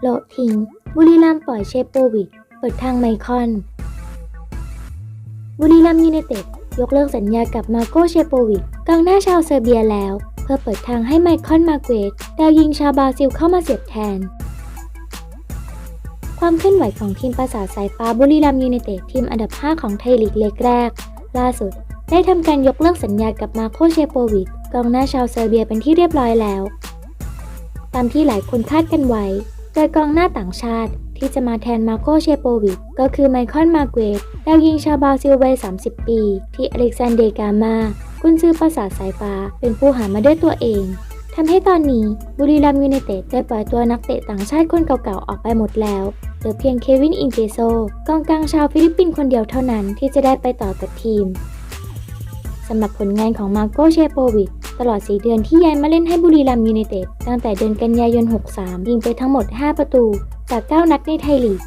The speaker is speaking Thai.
โลทิง บุรีรัมปล่อยเชโปวิกเปิดทางไมคอน บุรีรัมย์ยูไนเต็ดยกเลิกสัญญากับมาโกเชโปวิกกองหน้าชาวเซอร์เบียแล้ว เพื่อเปิดทางให้ไมคอนมาเกวตดาวยิงชาวบราซิลเข้ามาเสียบแทน ความเคลื่อนไหวของทีมประสาทสายฟ้าบุรีรัมย์ยูไนเต็ดทีมอันดับ 5 ของไทยลีกเล็กแรก ล่าสุด ได้ทำการยกเลิกสัญญากับมาโคเชโปวิกกองหน้าชาวเซอร์เบียเป็นที่เรียบร้อยแล้ว ตามที่หลายคนคาดกันไว้โดยกองหน้าต่างชาติที่จะมาแทนมาโคเชโปวิกก็คือไมคอนมาเกวตดาวยิงชาวบราซิลวัย 30 ปี ที่อเล็กซานเดรกามากุนซือประสาทสายฟ้าเป็นผู้หามาด้วยตัวเองทำให้ตอนนี้บุรีรัมย์ยูไนเต็ดได้ปล่อยตัวนักเตะต่างชาติคนเก่าๆออกไปหมดแล้วเหลือเพียงเควินอินเกโซกองกลางชาวฟิลิปปินส์คนเดียวเท่านั้นที่จะได้ไปต่อกับทีม สำหรับผลงานของมาโกเชโปวิชตลอด 4 เดือนที่ย้ายมาเล่นให้บุรีรัมย์ยูไนเต็ดตั้งแต่เดือนกันยายน 63 ยิงไปทั้งหมด 5 ประตู จาก 9 นัดในไทยลีก